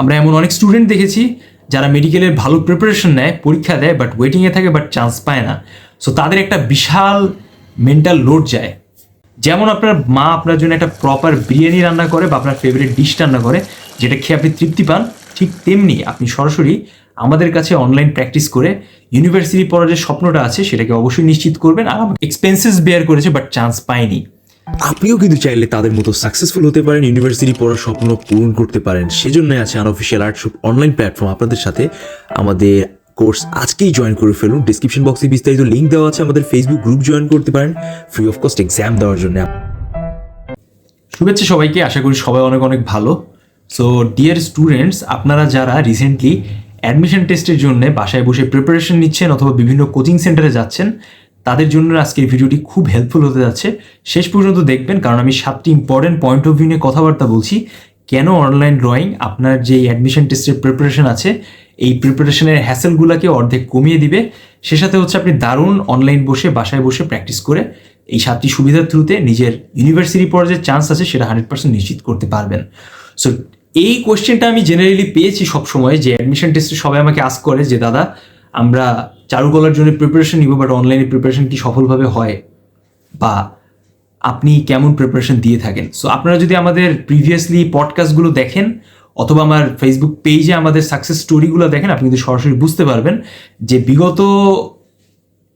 আমরা এমন অনেক স্টুডেন্ট দেখেছি যারা মেডিকেলের ভালো প্রিপারেশন নেয়, পরীক্ষা দেয় বাট ওয়েটিংয়ে থাকে বাট চান্স পায় না। সো তাদের একটা বিশাল মেন্টাল লোড যায়। যেমন আপনার মা আপনার জন্য একটা প্রপার বিরিয়ানি রান্না করে বা আপনার ফেভারিট ডিশ রান্না করে, যেটা খেয়ে আপনি তৃপ্তি পান, ঠিক তেমনি আপনি সরাসরি আমাদের কাছে অনলাইন প্র্যাকটিস করে ইউনিভার্সিটি পড়ার যে স্বপ্নটা আছে, সেটাকে অবশ্যই নিশ্চিত করবেন। আর এক্সপেন্সেস বেয়ার করেছে বাট চান্স পায়নি। আপনিও কিন্তু চাইলে তাদের মতো সাকসেসফুল হতে পারেন ইউনিভার্সিটি পড়ার স্বপ্ন পূরণ করতে পারেন। সেজন্য আছে আনঅফিসিয়াল আর্টশপ অনলাইন প্ল্যাটফর্ম আপনাদের সাথে আমাদের কোর্স আজকেই জয়েন করে ফেলুন। ডিসক্রিপশন বক্সে বিস্তারিত লিঙ্ক দেওয়া আছে আমাদের ফেসবুক গ্রুপ জয়েন করতে পারেন। ফ্রি অফ কস্ট এক্সাম দেওয়ার জন্য। শুভেচ্ছা সবাইকে। আশা করি সবাই অনেক অনেক ভালো। সো ডিয়ার স্টুডেন্টস আপনারা যারা রিসেন্টলি অ্যাডমিশন টেস্টের জন্য বাসায় বসে প্রিপারেশন নিচ্ছেন অথবা বিভিন্ন কোচিং সেন্টারে যাচ্ছেন তাদের জন্য আজকের ভিডিওটি খুব হেল্পফুল হতে যাচ্ছে। শেষ পর্যন্ত দেখবেন, কারণ আমি সাতটি ইম্পর্টেন্ট পয়েন্ট অফ ভিউ নিয়ে কথাবার্তা বলছি। কেন অনলাইন ড্রয়িং আপনার যে অ্যাডমিশন টেস্টের প্রিপারেশন আছে, এই প্রিপারেশনের হ্যাসেলগুলোকে অর্ধেক কমিয়ে দিবে। সে সাথে হচ্ছে আপনি দারুণ অনলাইন বসে, বাসায় বসে প্র্যাকটিস করে এই সাতটি সুবিধার থ্রুতে নিজের ইউনিভার্সিটি পড়ার যে চান্স আছে, সেটা হান্ড্রেড পার্সেন্ট নিশ্চিত করতে পারবেন। সো এই কোয়েশ্চেনটা আমি জেনারেলি পেয়েছি সবসময় যে অ্যাডমিশন টেস্টে সবাই আমাকে আস করে যে, দাদা, আমরা চারুকলার জন্য প্রিপারেশন নিব বাট অনলাইনে প্রিপারেশন কি সফলভাবে হয়? বা আপনি কেমন প্রিপারেশন দিয়ে থাকেন? সো আপনারা যদি আমাদের প্রিভিয়াসলি পডকাস্টগুলো দেখেন, অথবা আমার ফেসবুক পেজে আমাদের সাকসেস স্টোরিগুলো দেখেন, আপনি কিন্তু সরাসরি বুঝতে পারবেন যে বিগত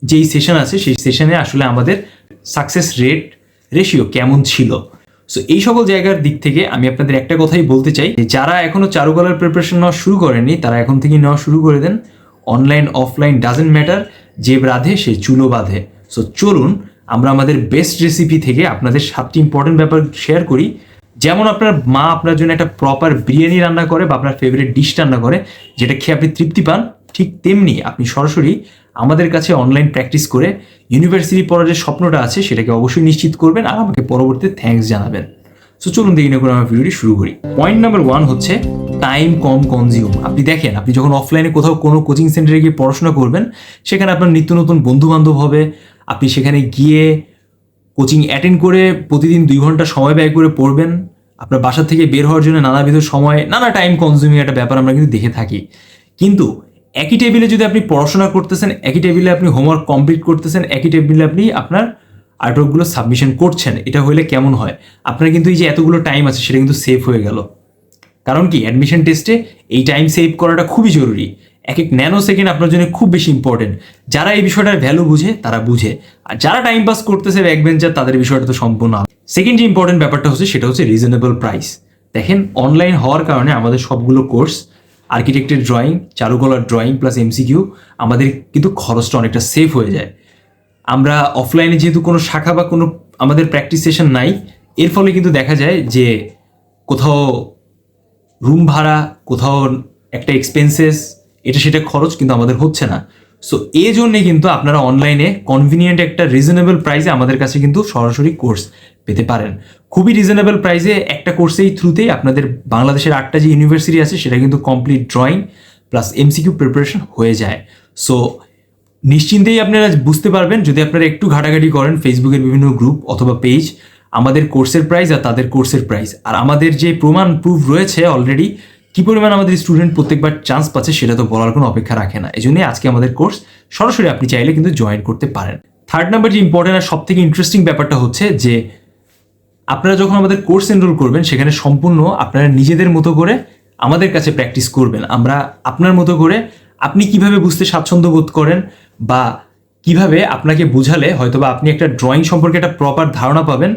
যেই সেশন আছে, সেই সেশনে আসলে আমাদের সাকসেস রেট রেশিও কেমন ছিল? সো এই সকল জায়গার দিক থেকে আমি আপনাদের একটা কথাই বলতে চাই যারা এখনও চারুকলার প্রিপারেশন নেওয়া শুরু করেনি তারা এখন থেকে নেওয়া শুরু করে দেন। অনলাইন অফলাইন ডাজেন্ট ম্যাটার যে বাঁধে সে চুলো বাঁধে। সো চলুন, আমরা আমাদের বেস্ট রেসিপি থেকে আপনাদের সাতটি ইম্পর্টেন্ট ব্যাপার শেয়ার করি। যেমন আপনার মা আপনার জন্য একটা প্রপার বিরিয়ানি রান্না করে বা আপনার ফেভারিট ডিশ রান্না করে, যেটা খেয়ে আপনি তৃপ্তি পান, ঠিক তেমনি আপনি সরাসরি আমাদের কাছে অনলাইন প্র্যাকটিস করে ইউনিভার্সিটি পড়ার যে স্বপ্নটা আছে, সেটাকে অবশ্যই নিশ্চিত করবেন আর আমাকে পরবর্তীতে থ্যাঙ্কস জানাবেন। সো চলুন দেখি না করে আমার ভিডিওটি শুরু করি। পয়েন্ট নাম্বার ওয়ান হচ্ছে টাইম কম কনজিউম আপনি দেখেন, আপনি যখন অফলাইনে কোথাও কোনো কোচিং সেন্টারে গিয়ে পড়াশোনা করবেন, সেখানে আপনার নিত্য নতুন বন্ধু বান্ধব হবে। আপনি সেখানে গিয়ে কোচিং অ্যাটেন্ড করে প্রতিদিন দুই ঘণ্টা সময় ব্যয় করে পড়বেন। আপনার বাসা থেকে বের হওয়ার জন্য নানাবিধ সময়, নানা টাইম কনজিউমিং একটা ব্যাপার আমরা কিন্তু দেখে থাকি। কিন্তু একই টেবিলে যদি আপনি পড়াশোনা করতেছেন, একই টেবিলে আপনি হোমওয়ার্ক কমপ্লিট করতেছেন, একই টেবিলে আপনি আপনার আর্টওয়ার্কগুলো সাবমিশন করছেন, এটা হলে কেমন হয়? আপনার কিন্তু এই যে এতগুলো টাইম আছে, সেটা কিন্তু সেভ হয়ে গেল। কারণ কি অ্যাডমিশন টেস্টে এই টাইম সেভ করাটা খুবই জরুরি। এক এক ন্যানো সেকেন্ড আপনার জন্য খুব বেশি ইম্পর্টেন্ট যারা এই বিষয়টার ভ্যালু বুঝে, তারা বুঝে। আর যারা টাইম পাস করতেছে ব্যাক বেঞ্চার তাদের বিষয়টা তো সম্পূর্ণ সেকেন্ড যে ইম্পর্টেন্ট ব্যাপারটা হচ্ছে, সেটা হচ্ছে রিজনেবল প্রাইস দেখেন অনলাইন হওয়ার কারণে আমাদের সবগুলো কোর্স আর্কিটেক্টের ড্রয়িং চারুকলার ড্রয়িং প্লাস এমসিকিউ আমাদের কিন্তু খরচটা অনেকটা সেভ হয়ে যায়। আমরা অফলাইনে যেহেতু কোনো শাখা বা কোনো আমাদের প্র্যাকটিস সেশন নাই, এর ফলে কিন্তু দেখা যায় যে কোথাও রুম ভাড়া, কোথাও একটা এক্সপেন্সেস এটা সেটা খরচ কিন্তু আমাদের হচ্ছে না। সো এই জন্যে কিন্তু আপনারা অনলাইনে কনভিনিয়েন্ট একটা রিজনেবল প্রাইসে আমাদের কাছে কিন্তু সরাসরি কোর্স পেতে পারেন। খুবই রিজনেবল প্রাইসে একটা কোর্সেই থ্রুতেই আপনাদের বাংলাদেশের আটটা যে ইউনিভার্সিটি আছে, সেটা কিন্তু complete drawing plus MCQ preparation হয়ে যায়। সো নিশ্চিন্তেই আপনারা বুঝতে পারবেন, যদি আপনারা একটু ঘাটাঘাটি করেন ফেসবুকের বিভিন্ন গ্রুপ অথবা পেজ আমাদের কোর্সের প্রাইস আর তাদের কোর্সের প্রাইস আর আমাদের যে প্রমাণ প্রুফ রয়েছে অলরেডি কী পরিমাণ আমাদের স্টুডেন্ট প্রত্যেকবার চান্স পাচ্ছে সেটা তো বলার কোনো অপেক্ষা রাখে না। এই জন্যই আজকে আমাদের কোর্স সরাসরি আপনি চাইলে কিন্তু জয়েন করতে পারেন। থার্ড নাম্বার যে ইম্পর্টেন্ট আর সব থেকে ইন্টারেস্টিং ব্যাপারটা হচ্ছে যে, আপনারা যখন আমাদের কোর্স এনরোল করবেন, সেখানে সম্পূর্ণ আপনারা নিজেদের মতো করে আমাদের কাছে প্র্যাকটিস করবেন। আমরা আপনার মতো করে আপনি কীভাবে বুঝতে স্বাচ্ছন্দ্য বোধ করেন বা কীভাবে আপনাকে বুঝালে হয়তোবা আপনি একটা ড্রয়িং সম্পর্কে একটা প্রপার ধারণা পাবেন,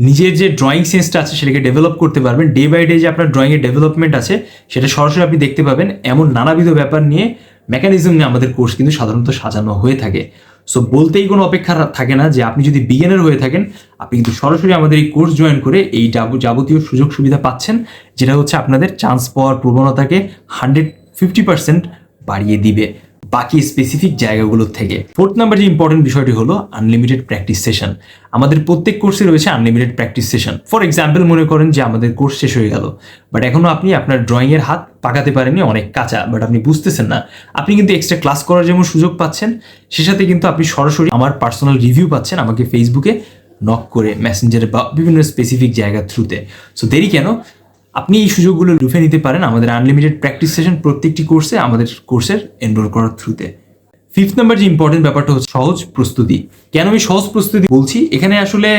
নিজের যে ড্রয়িং সেন্সটা আছে সেটাকে ডেভেলপ করতে পারবেন ডে বাই ডে যে আপনার ড্রয়িংয়ের ডেভেলপমেন্ট আছে, সেটা সরাসরি আপনি দেখতে পাবেন, এমন নানাবিধ ব্যাপার নিয়ে মেকানিজম নিয়ে আমাদের কোর্স কিন্তু সাধারণত সাজানো হয়ে থাকে। সো বলতেই কোনো অপেক্ষা থাকে না যে আপনি যদি বিজ্ঞানের হয়ে থাকেন, আপনি কিন্তু সরাসরি আমাদের এই কোর্স জয়েন করে এই যাব- যাবতীয় সুযোগ সুবিধা পাচ্ছেন, যেটা হচ্ছে আপনাদের চান্স পাওয়ার প্রবণতাকে হান্ড্রেড ফিফটি পার্সেন্ট বাড়িয়ে দিবে। বাকি স্পেসিফিক জায়গাগুলোর থেকে। ফোর্থ নাম্বার যে ইম্পর্টেন্ট বিষয়টি হলো আনলিমিটেড প্র্যাকটিস সেশন আমাদের প্রত্যেক কোর্সে রয়েছে unlimited practice session for example মনে করেন যে আমাদের কোর্স শেষ হয়ে গেল। বাট এখনও আপনি আপনার ড্রয়িংয়ের হাত পাকাতে পারেননি, অনেক কাঁচা। বাট আপনি বুঝতেছেন না। আপনি কিন্তু এক্সট্রা ক্লাস করার যেমন সুযোগ পাচ্ছেন, সে সাথে কিন্তু আপনি সরাসরি আমার পার্সোনাল রিভিউ পাচ্ছেন আমাকে ফেসবুকে নক করে মেসেঞ্জারে বা বিভিন্ন স্পেসিফিক জায়গার থ্রুতে সো দেরি কেন? আপনি এই সুযোগগুলো লুফে নিতে পারেন আমাদের আনলিমিটেড প্র্যাকটিস সেশন প্রত্যেকটি কোর্সে আমাদের কোর্সের এনরোল করার থ্রুতে ফিফথ নাম্বার যে ইম্পর্টেন্ট ব্যাপারটা হচ্ছে সহজ প্রস্তুতি। কেন আমি সহজ প্রস্তুতি বলছি? এখানে আসলে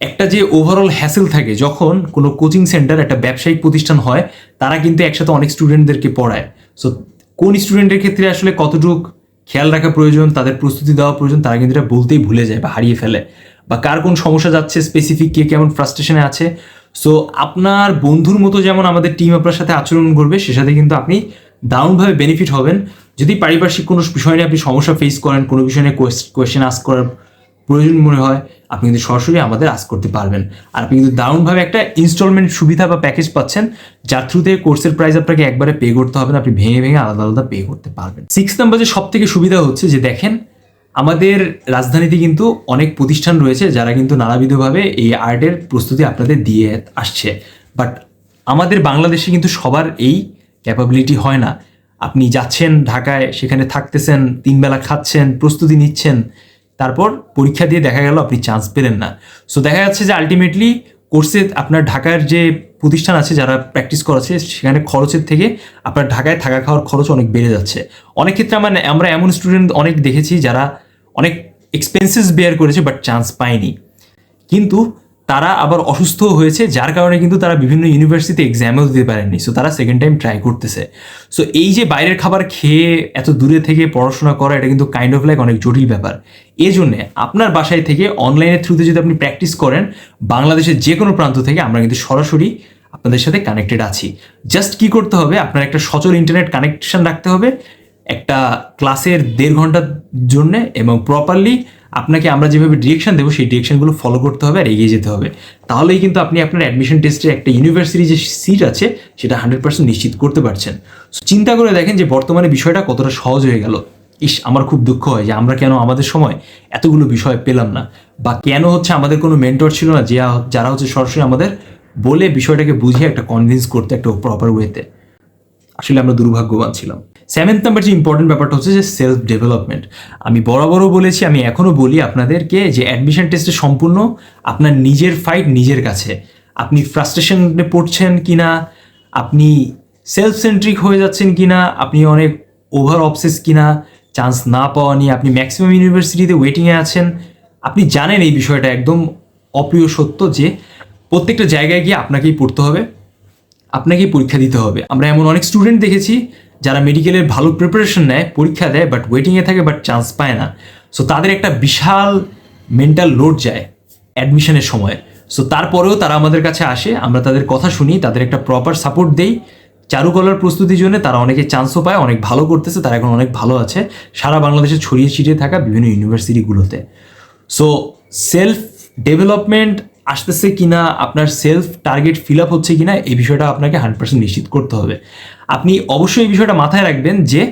একটা যে ওভারঅল হ্যাসেল থাকে, যখন কোনো কোচিং সেন্টার একটা ব্যবসায়িক প্রতিষ্ঠান হয়, তারা কিন্তু একসাথে অনেক স্টুডেন্টদেরকে পড়ায়। সো কোন স্টুডেন্টের ক্ষেত্রে আসলে কতটুক খেয়াল রাখা প্রয়োজন, তাদের প্রস্তুতি দেওয়া প্রয়োজন, তারা কিন্তু এটা বলতেই ভুলে যায় বা হারিয়ে ফেলে। বা কার কোন সমস্যা যাচ্ছে স্পেসিফিক কে কেমন ফ্রাস্ট্রেশনে আছে সো আপনার বন্ধুর মতো যেমন আমাদের টিম আপনার সাথে আচরণ করবে, সে সাথে কিন্তু আপনি দারুণভাবে বেনিফিট হবেন। যদি পারিপার্শ্বিক কোনো বিষয় নিয়ে আপনি সমস্যা ফেস করেন, কোনো বিষয় নিয়ে কোয়েশ্চেন আস্ক করার প্রয়োজন মনে হয়, আপনি কিন্তু সরাসরি আমাদের আস করতে পারবেন। আর আপনি কিন্তু দারুণভাবে একটা ইনস্টলমেন্ট সুবিধা বা প্যাকেজ পাচ্ছেন, যার থ্রুতে কোর্সের প্রাইস আপনাকে একবারে পে করতে হবে না, আপনি ভেঙে ভেঙে আলাদা আলাদা পে করতে পারবেন। সিক্স নাম্বার যে সব থেকে সুবিধা হচ্ছে যে দেখেন আমাদের রাজধানীতে কিন্তু অনেক প্রতিষ্ঠান রয়েছে যারা কিন্তু নানাবিধভাবে এই আর্টের প্রস্তুতি আপনাদের দিয়ে আসছে। বাট আমাদের বাংলাদেশে কিন্তু সবার এই ক্যাপাবিলিটি হয় না। আপনি যাচ্ছেন ঢাকায়, সেখানে থাকতেছেন তিনবেলা খাচ্ছেন, প্রস্তুতি নিচ্ছেন, তারপর পরীক্ষা দিয়ে দেখা গেল আপনি চান্স পেলেন না। সো দেখা যাচ্ছে যে আলটিমেটলি কোর্সে আপনার ঢাকার যে প্রতিষ্ঠান আছে যারা প্র্যাকটিস করাচ্ছে, সেখানে খরচের থেকে আপনার ঢাকায় থাকা খাওয়ার খরচ অনেক বেড়ে যাচ্ছে। অনেক ক্ষেত্রে আমরা আমরা এমন স্টুডেন্ট অনেক দেখেছি যারা অনেক এক্সপেন্সেস বেয়ার করেছে বাট চান্স পায়নি। কিন্তু তারা আবার অসুস্থ হয়েছে, যার কারণে কিন্তু তারা বিভিন্ন ইউনিভার্সিটিতে এক্সামও দিতে পারেননি। সো তারা সেকেন্ড টাইম ট্রাই করতেছে। সো এই যে বাইরের খাবার খেয়ে এত দূরে থেকে পড়াশোনা করা, এটা কিন্তু কাইন্ড অফ লাইক অনেক জটিল ব্যাপার। এই জন্যে আপনার বাসায় থেকে অনলাইনের থ্রুতে যদি আপনি প্র্যাকটিস করেন, বাংলাদেশের যে কোনো প্রান্ত থেকে আমরা কিন্তু সরাসরি আপনাদের সাথে কানেক্টেড আছি। জাস্ট কি করতে হবে? আপনার একটা সচল ইন্টারনেট কানেকশন রাখতে হবে। একটা ক্লাসের দেড় ঘণ্টার জন্য এবং প্রপারলি আপনাকে আমরা যেভাবে ডিরেকশন দেবো, সেই ডিরেকশনগুলো ফলো করতে হবে আর এগিয়ে যেতে হবে। তাহলেই কিন্তু আপনি আপনার অ্যাডমিশন টেস্টে একটা ইউনিভার্সিটি যে সিট আছে, সেটা হান্ড্রেড পার্সেন্ট নিশ্চিত করতে পারছেন। চিন্তা করে দেখেন যে বর্তমানে বিষয়টা কতটা সহজ হয়ে গেল। ইস, আমার খুব দুঃখ হয় যে আমরা কেন আমাদের সময় এতগুলো বিষয় পেলাম না। বা কেন হচ্ছে আমাদের কোনো মেন্টর ছিল না, যে যারা হচ্ছে সরাসরি আমাদের বলে বিষয়টাকে বুঝিয়ে একটা কনভিন্স করতে একটা প্রপার ওয়েতে আসলে আমরা দুর্ভাগ্যবান ছিলাম। সেভেন্থ নাম্বার যে ইম্পর্টেন্ট ব্যাপারটা হচ্ছে যে সেলফ ডেভেলপমেন্ট আমি বরাবরও বলেছি, আমি এখনও বলি আপনাদেরকে যে অ্যাডমিশন টেস্টে সম্পূর্ণ আপনার নিজের ফাইট নিজের কাছে। আপনি ফ্রাস্ট্রেশনে পড়ছেন কি না আপনি সেলফ সেন্ট্রিক হয়ে যাচ্ছেন কি না আপনি অনেক ওভার অবসেস কিনা চান্স না পাওয়া নিয়ে আপনি ম্যাক্সিমাম ইউনিভার্সিটিতে ওয়েটিংয়ে আছেন। আপনি জানেন এই বিষয়টা একদম অপ্রিয় সত্য যে প্রত্যেকটা জায়গায় গিয়ে আপনাকেই পড়তে হবে। আপনাকেই পরীক্ষা দিতে হবে। আমরা এমন অনেক স্টুডেন্ট দেখেছি যারা মেডিকেলের ভালো প্রিপারেশন নেয়, পরীক্ষা দেয় বাট ওয়েটিংয়ে থাকে বাট চান্স পায় না। সো তাদের একটা বিশাল মেন্টাল লোড যায় অ্যাডমিশনের সময়। সো তারপরেও তারা আমাদের কাছে আসে, আমরা তাদের কথা শুনি, তাদের একটা প্রপার সাপোর্ট দেই। চারুকলার প্রস্তুতির জন্য তারা অনেকে চান্সও পায়, অনেক ভালো করতেছে, তারা এখন অনেক ভালো আছে। সারা বাংলাদেশে ছড়িয়ে ছিটিয়ে থাকা বিভিন্ন ইউনিভার্সিটিগুলোতে সো সেলফ ডেভেলপমেন্ট আসতেছে কিনা, আপনার সেলফ টার্গেট ফিল আপ হচ্ছে কিনা, এই বিষয়টা আপনাকে হান্ড্রেড পার্সেন্ট নিশ্চিত করতে হবে। আপনি অবশ্যই এই বিষয়টা মাথায় রাখবেন যে,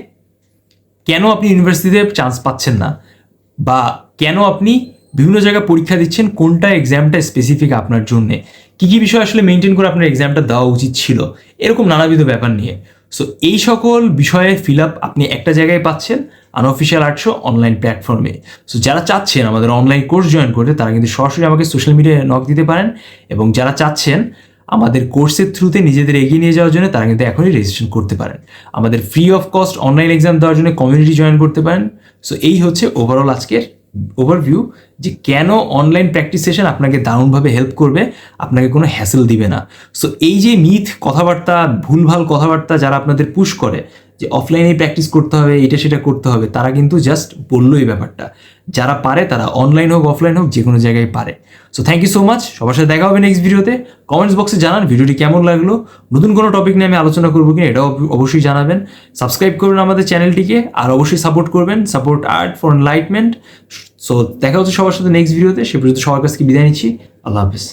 কেন আপনি ইউনিভার্সিটিতে চান্স পাচ্ছেন না? বা কেন আপনি বিভিন্ন জায়গায় পরীক্ষা দিচ্ছেন, কোনটা এক্সামটা স্পেসিফিক আপনার জন্যে? কী কী বিষয় আসলে মেনটেন করে আপনার এক্সামটা দেওয়া উচিত ছিল? এরকম নানাবিধ ব্যাপার নিয়ে। সো এই সকল বিষয়ে ফিল আপ আপনি একটা জায়গায় পাচ্ছেন আনঅফিসিয়াল আর্টশো অনলাইন প্ল্যাটফর্মে সো যারা চাচ্ছেন আমাদের অনলাইন কোর্স জয়েন করতে, তারা কিন্তু সরাসরি আমাকে সোশ্যাল মিডিয়ায় নক দিতে পারেন এবং যারা চাচ্ছেন আমাদের কোর্সের থ্রুতে নিজেদের এগিয়ে নিয়ে যাওয়ার জন্য, তারা কিন্তু এখনই রেজিস্ট্রেশন করতে পারেন। আমাদের free of cost online exam দেওয়ার জন্য কমিউনিটি জয়েন করতে পারেন। সো এই হচ্ছে ওভারঅল আজকের ওভারভিউ যে কেন অনলাইন প্র্যাকটিস সেশন আপনাকে দারুণভাবে হেল্প করবে, আপনাকে কোনো হ্যাসেল দিবে না। সো এই যে মিথ কথাবার্তা, ভুলভাল কথাবার্তা যারা আপনাদের পুশ করে যে অফলাইনেই প্র্যাকটিস করতে হবে, এটা সেটা করতে হবে, তারা কিন্তু জাস্ট বলল এই ব্যাপারটা। যারা পারে তারা অনলাইন হোক অফলাইন হোক যে কোনো জায়গায় পারে। So thank you so much সবার সাথে দেখা হবে নেক্সট ভিডিওতে কমেন্টস বক্সে জানান ভিডিওটি কেমন লাগল? নতুন কোনো টপিক নিয়ে আমি আলোচনা করব কিনা, এটাও অবশ্যই জানাবেন। সাবস্ক্রাইব করবেন আমাদের চ্যানেলটিকে আর অবশ্যই সাপোর্ট করবেন। Support art for enlightenment so দেখা হচ্ছে সবার সাথে নেক্সট ভিডিওতে সে পর্যন্ত সবার কাছ বিদায় নিচ্ছি। আল্লাহ হাফিজ।